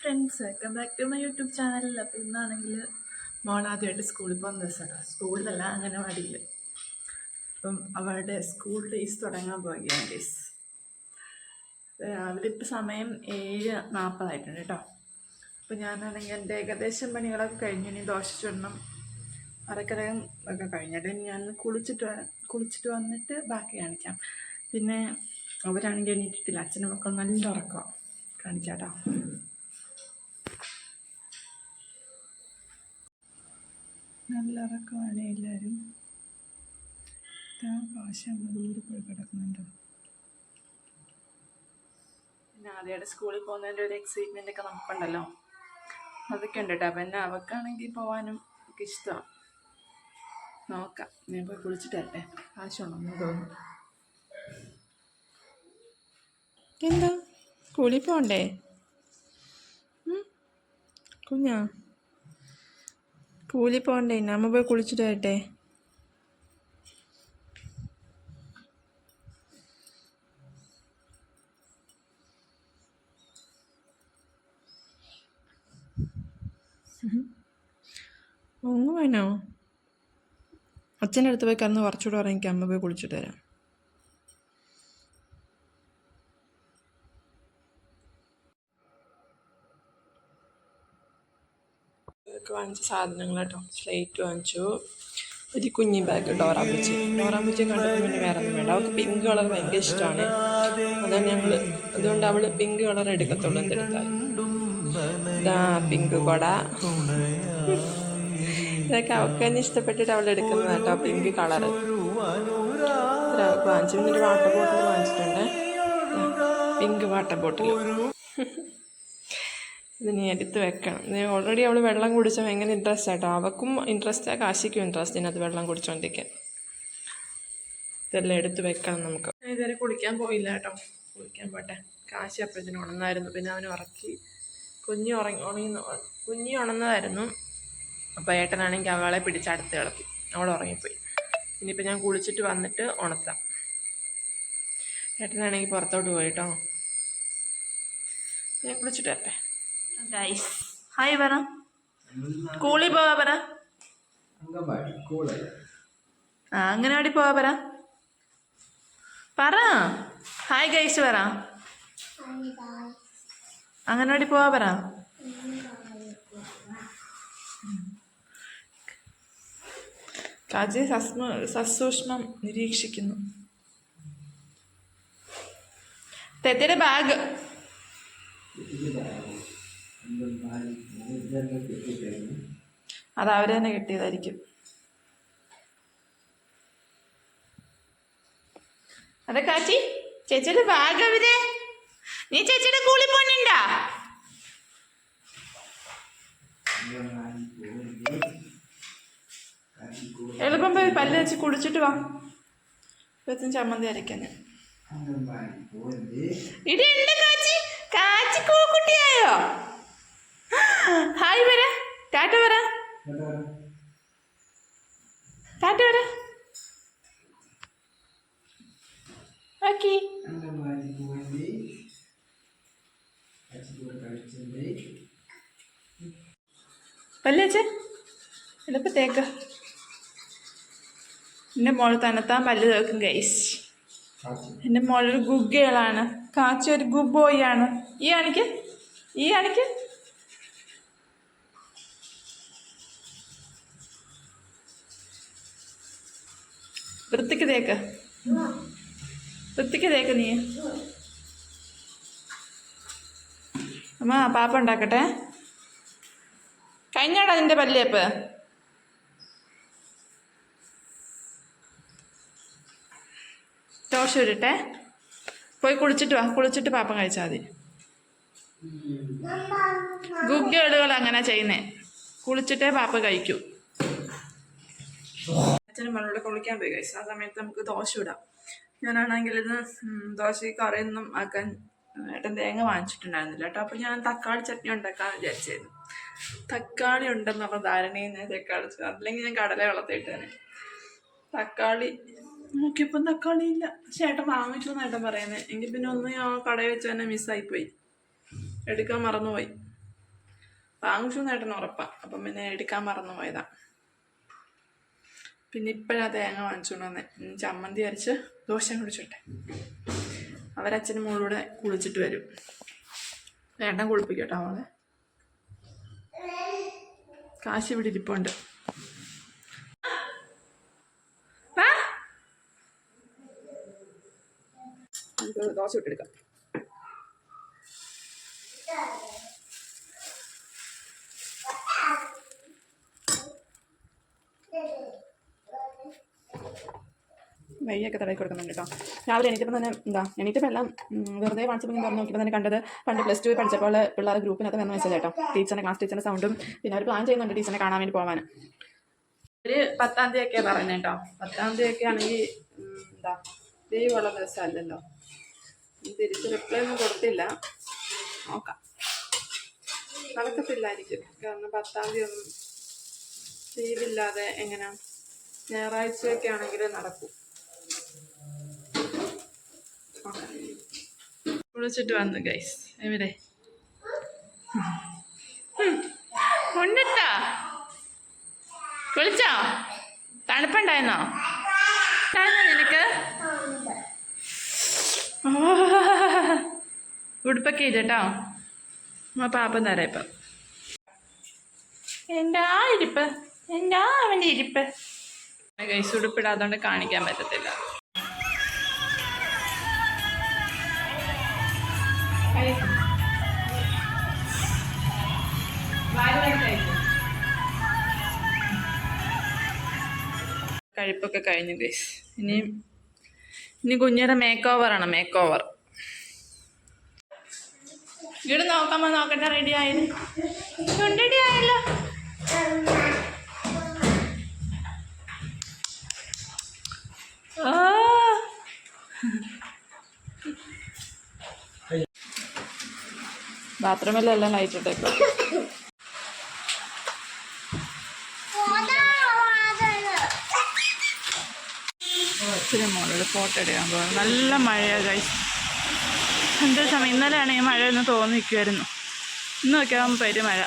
Friends welcome back to my YouTube ചാനലിൽ അപ്പോൾ ഇന്നാണെങ്കിൽ മോൾ ആദ്യമായിട്ട് സ്കൂളിൽ പോകുന്ന ദിവസം സ്കൂളിലല്ല അങ്ങനെ അംഗനവാടിയിൽ അപ്പം അവളുടെ സ്കൂൾ ഡേയ്സ് തുടങ്ങാൻ പോവുകയാണ് ഡേയ്സ് രാവിലെ ഇപ്പോൾ സമയം ഏഴ് നാൽപ്പതായിട്ടുണ്ട് കേട്ടോ. അപ്പോൾ ഞാനാണെങ്കിൽ എന്റെ ഏകദേശം പണികളൊക്കെ കഴിഞ്ഞു. ഇനി ദോശ ചുടണം അരക്കരകം ഒക്കെ കഴിഞ്ഞിട്ട് ഞാൻ കുളിച്ചിട്ട് കുളിച്ചിട്ട് വന്നിട്ട് ബാക്കി കാണിക്കാം. പിന്നെ അവരാണെങ്കിൽ എണീറ്റിട്ടില്ല. അച്ഛനും മക്കളും നല്ല ഉറക്കം കാണിക്കാട്ടോ. നല്ല ഇറക്കമാണ് എല്ലാവരും കാശമ്മ ദൂരെ പോയി പിന്നെ ആദ്യമായിട്ട് സ്കൂളിൽ പോകുന്നതിന്റെ ഒരു എക്സൈറ്റ്മെന്റ് ഒക്കെ നമുക്കുണ്ടല്ലോ. അതൊക്കെ ഉണ്ട് കേട്ടോ അപ്പം എന്നെ അവക്കാണെങ്കിൽ പോകാനും ഒക്കെ ഇഷ്ടമാണ് നോക്കാം. ഞാൻ പോയി കുളിച്ചിട്ട് വരട്ടെ. തോന്നുന്നു. എന്താ? സ്കൂളിൽ പോകണ്ടേ കുഞ്ഞാ? സ്കൂളിൽ പോകണ്ടേ നമ്മ പോയി കുളിച്ചിട്ട് വരട്ടെ. വേണോ അച്ഛന്റെ അടുത്ത് പോയി കിടന്ന് കുറച്ചുകൂടെ പറഞ്ഞെങ്കിൽ അമ്മ പോയി കുളിച്ചിട്ട് തരാം ഇതൊക്കെ വാങ്ങിച്ച സാധനങ്ങൾ കേട്ടോ. സ്ലേറ്റ് വാങ്ങിച്ചു. ഒരു കുഞ്ഞി ബാഗ് ഡോറാമ്പൂച്ചി ഡോറാമ്പൂച്ചി കണ്ടപ്പോൾ പിന്നെ വേറെ ഒന്നും വേണ്ട. അവൾക്ക് പിങ്ക് കളർ ഭയങ്കര ഇഷ്ടമാണ്. അതാണ് ഞങ്ങൾ അതുകൊണ്ട് അവൾ പിങ്ക് കളർ എടുക്കത്തുള്ളൂ എന്തെടുത്താൽ ഇതാ പിങ്ക് കൊട. ഇതൊക്കെ അവൾക്ക് തന്നെ ഇഷ്ടപ്പെട്ടിട്ട് അവൾ എടുക്കുന്നത് കേട്ടോ പിങ്ക് കളർ വാങ്ങിച്ചു. പിന്നെ ഒരു വാട്ടർ ബോട്ടിൽ വാങ്ങിച്ചിട്ടുണ്ട്. പിങ്ക് വാട്ടർ ബോട്ടിൽ ഇത് നീ എടുത്ത് വെക്കണം. ഓൾറെഡി അവൾ വെള്ളം കുടിച്ചാൽ ഭയങ്കര ഇൻട്രസ്റ്റ് ആട്ടോ. അവക്കും ഇൻട്രസ്റ്റ് ആ കാശിക്കും ഇൻട്രസ്റ്റ് ഇതിനകത്ത് വെള്ളം കുടിച്ചോണ്ടിരിക്കാൻ. ഇതെല്ലാം എടുത്ത് വെക്കണം നമുക്ക്. ഇതുവരെ കുളിക്കാൻ പോയില്ല കേട്ടോ. കുളിക്കാൻ പോട്ടെ. കാശി അപ്പോഴത്തേനും ഉണന്നായിരുന്നു. പിന്നെ അവന് ഉറക്കി. കുഞ്ഞി ഉറങ്ങി ഉണങ്ങി കുഞ്ഞി ഉണന്നതായിരുന്നു. അപ്പോൾ ഏട്ടനാണെങ്കിൽ അവളെ പിടിച്ച് അടുത്ത് കിടത്തി. അവൾ ഉറങ്ങിപ്പോയി. ഇനിയിപ്പോൾ ഞാൻ കുളിച്ചിട്ട് വന്നിട്ട് ഉണർത്താം. ഏട്ടനാണെങ്കിൽ പുറത്തോട്ട് പോയിട്ടോ ഞാൻ കുളിച്ചിട്ട് വരട്ടെ. ഗൈസ് ഹായ് പറ സ്കൂളിൽ പോവാ പറ ആ അംഗനവാടി പോവാ പറ പറ. ഹായ് ഗൈസ് പറ അംഗനവാടി പോവാ പറ കാജി സസ്മ സസൂക്ഷ്മം നിരീക്ഷിക്കുന്നു. തെറ്റയുടെ ബാഗ് അത് അവർ തന്നെ കിട്ടിയതായിരിക്കും. അതെ കാച്ചി. ചേച്ചിയുടെ ബാഗ് അവർ നീ ചേച്ചിയുടെ കൂളി പോണുണ്ടാ എളുപ്പം പോയി പല്ല് വെച്ച് കുടിച്ചിട്ട് വാ. ഇപ്പത്തും ചമ്മന്തി അരയ്ക്കാൻ ഞാൻ. ഇടി ഉണ്ട് കാച്ചി. കാച്ചി കൂക്കുട്ടിയായോ ഹായ് വരാ. ടാറ്റ വരാ. ടാറ്റ വരാ. ഓക്കെ. പല്ലേച്ച വെച്ച് എളുപ്പത്തേക്ക്. എന്റെ മോൾ തന്നെത്താൻ പല്ല് തേക്കും ഗൈസ് എന്റെ മോളൊരു ഗുഗ്ഗേളാണ് കാച്ചി ഒരു ഗുബോയാണ് ഈ കാണിക്ക്. ഈ കാണിക്ക്. വൃത്തിക്ക് തേക്ക് വൃത്തിക്ക് തേക്ക് നീ. അമ്മ പാപ്പ ഉണ്ടാക്കട്ടെ. കഴിഞ്ഞാടാ നിന്റെ പല്ലേപ്പ് ദോശ ഇടട്ടെ പോയി കുളിച്ചിട്ട് വാ. കുളിച്ചിട്ട് പാപ്പം കഴിച്ചാൽ മതി. ഗുഗ്ഗേളുകൾ അങ്ങനെ ചെയ്യുന്നേ. കുളിച്ചിട്ടേ പാപ്പ കഴിക്കൂ. അച്ഛനും മകളോട് കുളിക്കാൻ പോയി കഴിച്ചു ആ സമയത്ത് നമുക്ക് ദോശ ഇടാം. ഞാനാണെങ്കിൽ ഇത് ദോശ കറിയൊന്നും ആക്കാൻ ഏട്ടൻ തേങ്ങ വാങ്ങിച്ചിട്ടുണ്ടായിരുന്നില്ല കേട്ടോ. അപ്പോൾ ഞാൻ തക്കാളി ചട്നി ഉണ്ടാക്കാമെന്ന് വിചാരിച്ചായിരുന്നു. തക്കാളി ഉണ്ടെന്നുള്ള ധാരണയിൽ ഞാൻ തക്കാളി അല്ലെങ്കിൽ ഞാൻ കടല വളർത്തിയിട്ടാണ് തക്കാളി നോക്കിയപ്പം തക്കാളി ഇല്ല. ചേട്ടൻ വാങ്ങിച്ചു എന്ന് ഏട്ടൻ പറയുന്നത് എങ്കിൽ പിന്നെ ഒന്ന് ആ കടയിൽ വെച്ച് തന്നെ മിസ്സായിപ്പോയി എടുക്കാൻ മറന്നുപോയി. വാങ്ങിച്ചു നേട്ടന് ഉറപ്പാണ് അപ്പം പിന്നെ എടുക്കാൻ മറന്നു പോയതാ പിന്നെ ഇപ്പോഴാ തേങ്ങ വാങ്ങിച്ചുകൊണ്ട് വന്നേ. ഇനി ചമ്മന്തി അരച്ച് ദോശ കുടിച്ചോട്ടെ അവരച്ഛനും മോളൂടെ കുളിച്ചിട്ട് വരും. വേണ്ട കുളിപ്പിക്കട്ടോ അവളെ കാശ് ഇവിടെ ഇരിപ്പുണ്ട്. ദോശ ഇട്ടെടുക്കാം വഴിയൊക്കെ തടവി കൊടുക്കുന്നുണ്ട് കേട്ടോ. രാവിലെ എണീറ്റപ്പോൾ തന്നെ എന്താ എണീറ്റപ്പോൾ എല്ലാം വെറുതെ വാട്സപ്പിൽ തുറന്ന് നോക്കിയപ്പോൾ തന്നെ കണ്ടത് പണ്ട് പ്ലസ് ടു പഠിച്ചപ്പോൾ പിള്ളേർ ഗ്രൂപ്പിനകത്ത് വന്ന മെസ്സേജ് കേട്ടോ. ടീച്ചറിന്റെ ക്ലാസ് ടീച്ചറിന്റെ സൗണ്ടും പിന്നെ അവർ പ്ലാൻ ചെയ്യുന്നുണ്ട് ടീച്ചറിനെ കാണാൻ വേണ്ടി പോകാൻ ഒരു പത്താം തീയതി ഒക്കെ പറയുന്നത് കേട്ടോ. പത്താം തീയതി ഒക്കെ ആണെങ്കിൽ എന്താ ലീവുള്ള ദിവസമല്ലല്ലോ. തിരിച്ച് റിപ്ലൈ ഒന്നും കൊടുത്തില്ല. നോക്കാം. നടക്കത്തില്ലായിരിക്കും. കാരണം പത്താം തീയതി ഒന്നും ലീവില്ലാതെ എങ്ങനെ? ഞായറാഴ്ചയൊക്കെ ആണെങ്കിൽ നടക്കും. കുളിച്ചിട്ട് വന്നു ഗൈസ് എവിടെ? ഉണ്ടിട്ടാ കുളിച്ചോ? തണുപ്പുണ്ടായിരുന്നോ? ഉണ്ടായിരുന്നോ നിനക്ക്. ഉടുപ്പൊക്കെ ചെയ്തേട്ടോ ആ പാപ്പം തരാം ഇപ്പം. എന്താ ഇരിപ്പ്? എന്താ അവന്റെ ഇരിപ്പ്? ഗൈസ് ഉടുപ്പിടാത്തോണ്ട് കാണിക്കാൻ പറ്റത്തില്ല. കഴിപ്പൊക്കെ കഴിഞ്ഞു ഗൈസ് ഇനി ഇനി കുഞ്ഞിയുടെ മേക്ക് ഓവറാണ് മേക്ക് ഓവർ ഇവിടെ നോക്കാമോ നോക്കട്ടെ റെഡി ആയത്? റെഡി ആയല്ലോ. ബാത്റൂമിലെല്ലാം ലൈറ്റ് ഇട്ടേക്കോ. ഇച്ചിരി മോളോട് ഫോട്ടോ എടുക്കാൻ പോകുന്നു നല്ല മഴയാണ് ഗൈസ് എന്ത് സമയം. ഇന്നലെയാണ് ഈ മഴ എന്ന് തോന്നി നിൽക്കുമായിരുന്നു ഇന്ന് നോക്കിയാൽ പെരും മഴ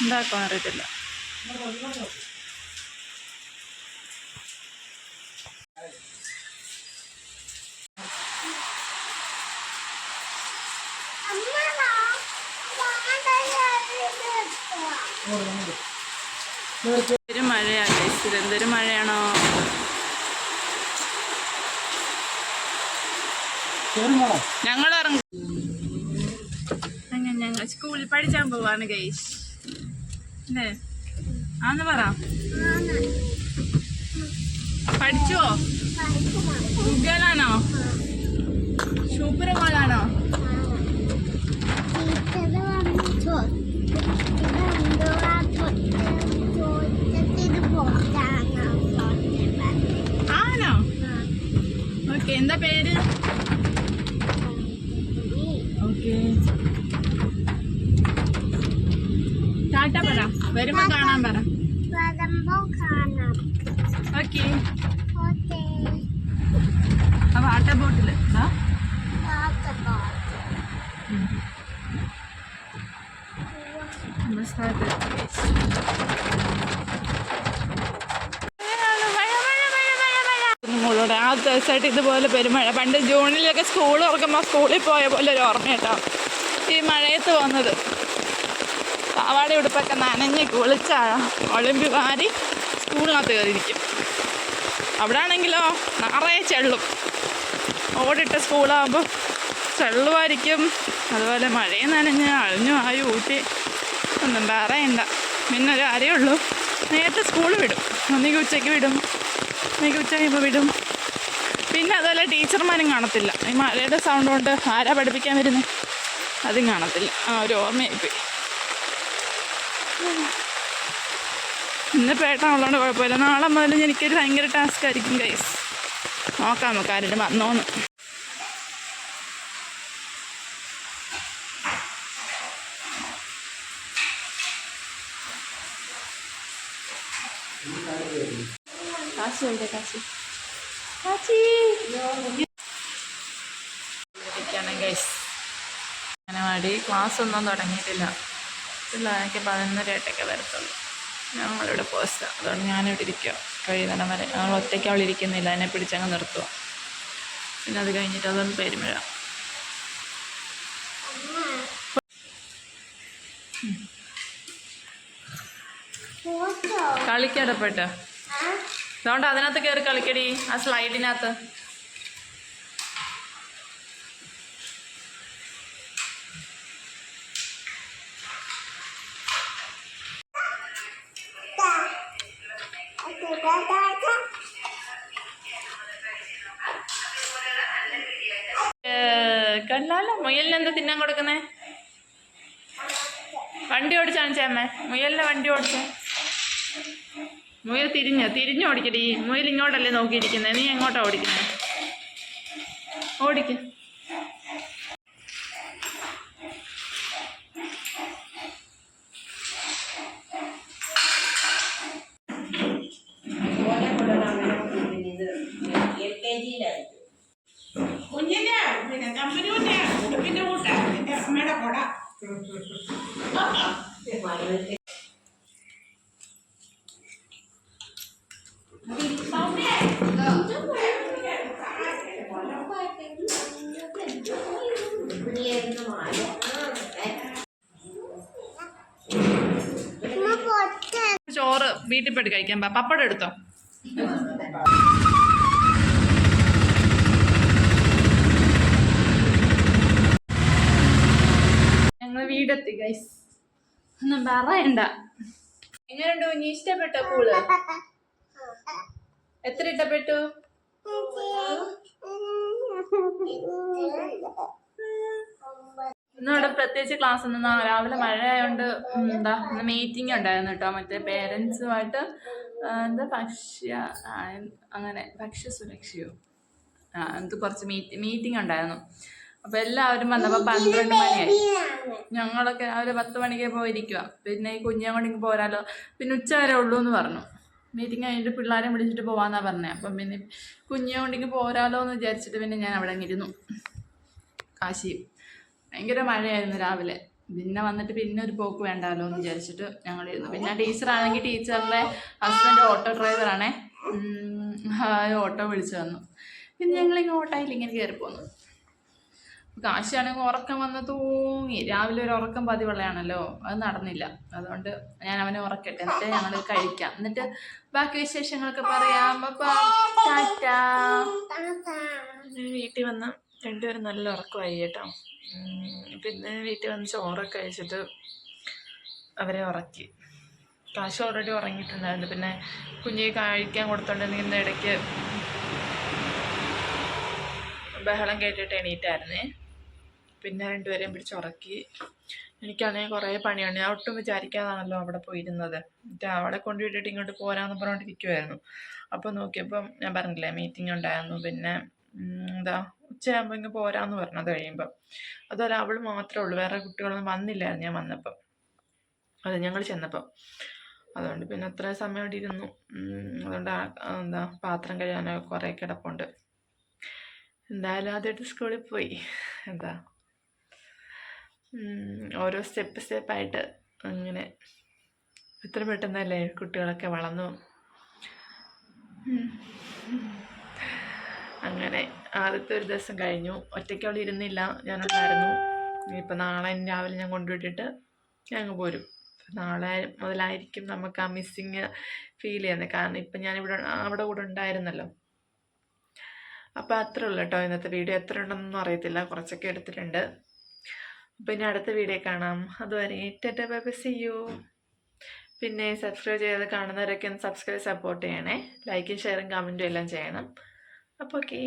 എന്താക്കാൻ അറിയത്തില്ല. ഒരു മഴയാണ് ഇച്ചിരി എന്തൊരു മഴയാണോ? ഞങ്ങൾ ഇറങ്ങും ഞങ്ങൾ സ്കൂളിൽ പഠിച്ചാൻ പോവാണ് ഗൈസ് അല്ലേ? ആന്ന് പറ. പഠിച്ചോ? സുഖലാണോ സൂപ്പർമാളാണോ ആണോ? ഓക്കെ എന്താ പേര്? പറ വരുമ്പോ കാണാൻ പറ വാട്ടർ ദിവസമായിട്ട് ഇതുപോലെ പെരുമഴ. പണ്ട് ജൂണിലൊക്കെ സ്കൂൾ തുറക്കുമ്പോൾ സ്കൂളിൽ പോയ പോലെ ഒരു ഓർമ്മ കേട്ടോ ഈ മഴയത്ത് വന്നത്. പാവാട ഉടുപ്പൊക്കെ നനഞ്ഞ് കുളിച്ചാ ഒളിമ്പി വാരി സ്കൂളിനകത്ത് കയറിയിരിക്കും. അവിടെ ആണെങ്കിലോ നിറയെ ചെള്ളും. ഓടിട്ട സ്കൂളാകുമ്പോൾ ചെള്ളുമായിരിക്കും അതുപോലെ മഴയും നനഞ്ഞ് അഴിഞ്ഞു ആയി ഊട്ടി. ഒന്നും പറയണ്ട. പിന്നെ ഒരു നേരത്തെ സ്കൂൾ വിടും. ഒന്നിക്ക് ഉച്ചയ്ക്ക് വിടും. ഒന്നിക്ക് ഉച്ച കഴിയുമ്പോൾ വിടും. പിന്നെ അതുപോലെ ടീച്ചർമാരും കാണത്തില്ല. ഈ മഴയുടെ സൗണ്ട് കൊണ്ട് ആരാ പഠിപ്പിക്കാൻ വരുന്നത് അതും കാണത്തില്ല. ആ ഒരു ഓർമ്മയായിപ്പോയി. ഇന്ന് പേട്ടാണുള്ളതുകൊണ്ട് കുഴപ്പമില്ല. നാളെ മുതൽ എനിക്കൊരു ഭയങ്കര ടാസ്ക് ആയിരിക്കും ഗൈസ് നോക്കാം നമുക്ക് ആരെങ്കിലും വന്നോന്ന്. കാശി എവിടെ കാശി? കാശി. ക്ലാസ് ഒന്നും തുടങ്ങിയിട്ടില്ല. പിള്ളേരൊക്കെ പതിനൊന്നരയായിട്ടൊക്കെ വരത്തുള്ളൂ. ഞങ്ങളിവിടെ പോസ്റ്റ്. അതുകൊണ്ട് ഞാനിവിടെ ഇരിക്കുക കഴിയുന്നിടം വരെ. ഞങ്ങൾ ഒറ്റയ്ക്ക് അവൾ ഇരിക്കുന്നില്ല. എന്നെ പിടിച്ചങ്ങ് നിർത്തുക പിന്നെ അത് കഴിഞ്ഞിട്ട് അതൊന്ന് പെരുമഴ കളിക്കടപ്പെട്ട് അതുകൊണ്ട് അതിനകത്ത് കയറി കളിക്കടി. ആ സ്ലൈഡിനകത്ത്. ഓടിച്ചാണ് മുയലിന്റെ വണ്ടി ഓടിച്ചേ. മുയൽ തിരിഞ്ഞ തിരിഞ്ഞ് ഓടിക്കടി. മുയൽ ഇങ്ങോട്ടല്ലേ നോക്കിയിരിക്കുന്നത് നീ എങ്ങോട്ടാണ് ഓടിക്കുന്നത് ഓടിക്ക. ചോറ് വീട്ടിൽ പോയിട്ട് കഴിക്കാൻ പപ്പടം എടുത്തോ ഞങ്ങൾ വീടെത്തി ഗൈസ് ഒന്നും പറയണ്ട. എങ്ങനെയുണ്ട് കുഞ്ഞി? ഇഷ്ടപ്പെട്ടോ പൂൾ? എത്ര ഇഷ്ടപ്പെട്ടു? ഇന്നിവിടെ പ്രത്യേകിച്ച് ക്ലാസ് ഒന്നും രാവിലെ മഴ ആയതുകൊണ്ട് ഉം, എന്താ ഇന്ന് മീറ്റിംഗ് ഉണ്ടായിരുന്നു കേട്ടോ മറ്റേ പേരൻസുമായിട്ട് എന്താ ഭക്ഷ്യ അങ്ങനെ ഭക്ഷ്യ സുരക്ഷയോ? ആ എന്ത് കുറച്ച് മീറ്റ് മീറ്റിംഗ് ഉണ്ടായിരുന്നു. അപ്പോൾ എല്ലാവരും വന്നപ്പോ പന്ത്രണ്ട് മണിയായി. ഞങ്ങളൊക്കെ രാവിലെ പത്ത് മണിക്ക് പോയിരിക്കുക പിന്നെ ഈ കുഞ്ഞെ കൊണ്ടിങ്ങ് പോരാലോ. പിന്നെ ഉച്ച വരെ ഉള്ളൂ എന്ന് പറഞ്ഞു. മീറ്റിംഗ് കഴിഞ്ഞിട്ട് പിള്ളേരെ വിളിച്ചിട്ട് പോവാന്നാ പറഞ്ഞത് അപ്പം പിന്നെ കുഞ്ഞെ കൊണ്ടിങ്ങ് പോരാലോ എന്ന് വിചാരിച്ചിട്ട് പിന്നെ ഞാൻ അവിടെ ഇരുന്നു കാശി. ഭയങ്കര മഴയായിരുന്നു രാവിലെ. പിന്നെ വന്നിട്ട് പിന്നെ ഒരു പോക്ക് വേണ്ടാലോ എന്ന് വിചാരിച്ചിട്ട് ഞങ്ങൾ ഇരുന്നു പിന്നെ ടീച്ചറാണെങ്കിൽ ടീച്ചറിന്റെ ഹസ്ബൻഡ് ഓട്ടോ ഡ്രൈവറാണേ ഓട്ടോ വിളിച്ചു വന്നു. പിന്നെ ഞങ്ങൾ ഇങ്ങനെ ഓട്ടോയിൽ ഇങ്ങനെ കയറി പോന്നു കാശിയാണെങ്കിൽ ഉറക്കം വന്ന് തൂങ്ങി. രാവിലെ ഒരു ഉറക്കം പതിവുള്ളതാണല്ലോ. അത് നടന്നില്ല. അതുകൊണ്ട് ഞാൻ അവനെ ഉറക്കട്ടെ. എന്നിട്ട് ഞങ്ങൾ കഴിക്കാം. എന്നിട്ട് ബാക്കി വിശേഷങ്ങളൊക്കെ പറയാം. വീട്ടിൽ വന്ന് രണ്ടുപേരും നല്ല ഉറക്കമായി കേട്ടോ. പിന്നെ വീട്ടിൽ വന്ന് ചോറൊക്കെ കഴിച്ചിട്ട് അവരെ ഉറക്കി. കാശ് ഓൾറെഡി ഉറങ്ങിയിട്ടുണ്ടായിരുന്നു. പിന്നെ കുഞ്ഞിയെ കഴിക്കാൻ കൊടുത്തോണ്ടിരുന്ന ഇടയ്ക്ക് ബഹളം കേട്ടിട്ട് എണീറ്റായിരുന്നേ. പിന്നെ രണ്ടുപേരെയും പിടിച്ച് ഉറക്കി. എനിക്കാണെങ്കിൽ കുറേ പണിയാണ് ഞാൻ ഒട്ടും വിചാരിക്കാതാണല്ലോ അവിടെ പോയിരുന്നത്. എന്നിട്ട് അവിടെ കൊണ്ടുവിട്ടിട്ട് ഇങ്ങോട്ട് പോരാന്ന് പറഞ്ഞുകൊണ്ടിരിക്കുമായിരുന്നു അപ്പോൾ നോക്കിയപ്പം ഞാൻ പറഞ്ഞില്ലേ മീറ്റിംഗ് ഉണ്ടായിരുന്നു. പിന്നെ എന്താ ഉച്ചയാകുമ്പോൾ ഇങ്ങ് പോരാന്ന് പറഞ്ഞു കഴിയുമ്പം. അതുപോലെ അവൾ മാത്രമേ ഉള്ളൂ. വേറെ കുട്ടികളൊന്നും വന്നില്ലായിരുന്നു ഞാൻ വന്നപ്പം. അതെ ഞങ്ങൾ ചെന്നപ്പം. അതുകൊണ്ട് പിന്നെ അത്ര സമയം അവിടെ ഇരുന്നു. അതുകൊണ്ട് എന്താ പാത്രം കഴിയാനൊക്കെ കുറേ കിടപ്പുണ്ട്. എന്തായാലും ആദ്യമായിട്ട് സ്കൂളിൽ പോയി. എന്താ ഓരോ സ്റ്റെപ്പ് സ്റ്റെപ്പായിട്ട് അങ്ങനെ എത്ര പെട്ടെന്നല്ലേ കുട്ടികളൊക്കെ വളർന്നു. അങ്ങനെ ആദ്യത്തെ ഒരു ദിവസം കഴിഞ്ഞു. ഒറ്റയ്ക്ക് അവിടെ ഇരുന്നില്ല. ഞാനുണ്ടായിരുന്നു ഇനിയിപ്പോൾ നാളെ രാവിലെ ഞാൻ കൊണ്ടുവിട്ടിട്ട് അങ്ങ് പോരും. നാളെ മുതലായിരിക്കും നമുക്ക് ആ മിസ്സിങ് ഫീൽ ചെയ്യുന്നത്. കാരണം ഇപ്പം ഞാനിവിടെ അവിടെ കൂടെ ഉണ്ടായിരുന്നല്ലോ. അപ്പോൾ അത്രേ ഉള്ളൂ കേട്ടോ ഇന്നത്തെ വീഡിയോ എത്ര ഉണ്ടെന്നൊന്നും അറിയത്തില്ല. കുറച്ചൊക്കെ എടുത്തിട്ടുണ്ട്. ഇനി അടുത്ത വീഡിയോ കാണാം. അതുവരെ ടെറ്റ ബൈ സി യു. പിന്നെ സബ്സ്ക്രൈബ് ചെയ്ത് കാണുന്നവരൊക്കെ ഒന്ന് സബ്സ്ക്രൈബ് സപ്പോർട്ട് ചെയ്യണേ. ലൈക്കും ഷെയറും കമന്റും എല്ലാം ചെയ്യണം. അപ്പോൾ ഓക്കേ